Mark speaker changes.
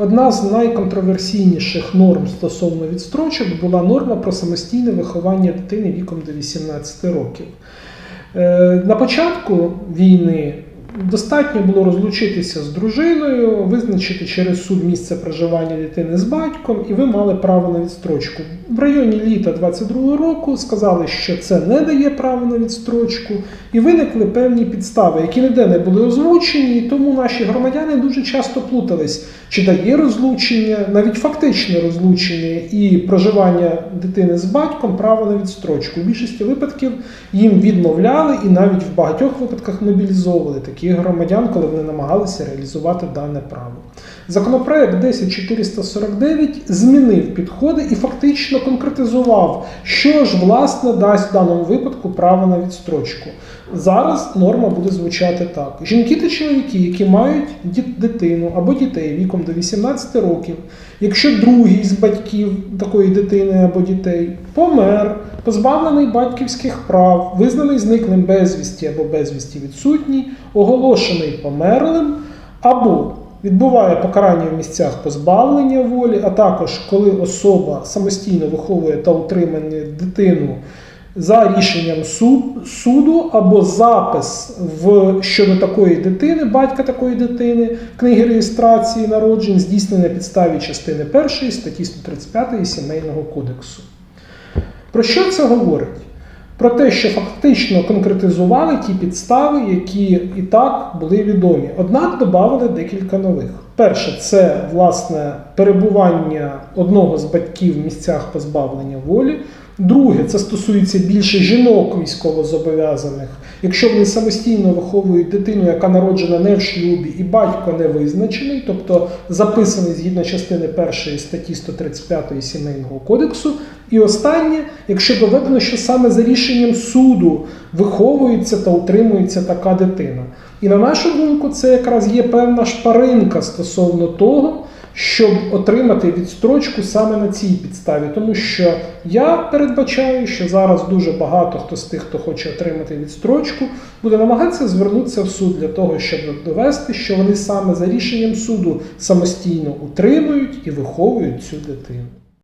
Speaker 1: одна з найконтроверсійніших норм стосовно відстрочок була норма про самостійне виховання дитини віком до 18 років. Е, На початку війни достатньо було розлучитися з дружиною, визначити через суд місце проживання дитини з батьком, і ви мали право на відстрочку. В районі літа 22 року сказали, що це не дає право на відстрочку, і виникли певні підстави, які ніде не були озвучені, і тому наші громадяни дуже часто плутались, чи дає розлучення, навіть фактичне розлучення і проживання дитини з батьком право на відстрочку. У більшості випадків їм відмовляли і навіть в багатьох випадках мобілізовували таких громадян, коли вони намагалися реалізувати дане право. Законопроект 10449 змінив підходи і фактично конкретизував, що ж власне дасть в даному випадку право на відстрочку. Зараз норма буде звучати так: жінки та чоловіки, які мають дитину або дітей віком до 18 років, якщо другий з батьків такої дитини або дітей помер, позбавлений батьківських прав, визнаний зниклим безвісті або безвісті відсутній, оголошений померлим, або відбуває покарання в місцях позбавлення волі, а також коли особа самостійно виховує та утримує дитину за рішенням суд, суду або запис в щодо такої дитини, батька такої дитини, книги реєстрації народжень, здійснене на підставі частини 1 статті 135 Сімейного кодексу. Про що це говорить? Про те, що фактично конкретизували ті підстави, які і так були відомі. Однак додали декілька нових. Перше, це власне перебування одного з батьків в місцях позбавлення волі. Друге, це стосується більше жінок військовозобов'язаних. Якщо вони самостійно виховують дитину, яка народжена не в шлюбі, і батько не визначений, тобто записаний згідно частини 1 статті 135 Сімейного кодексу. І останнє, якщо доведено, що саме за рішенням суду виховується та утримується така дитина. І на нашу думку, це якраз є певна шпаринка стосовно того, щоб отримати відстрочку саме на цій підставі. Тому що я передбачаю, що зараз дуже багато хто з тих, хто хоче отримати відстрочку, буде намагатися звернутися в суд для того, щоб довести, що вони саме за рішенням суду самостійно утримують і виховують цю дитину.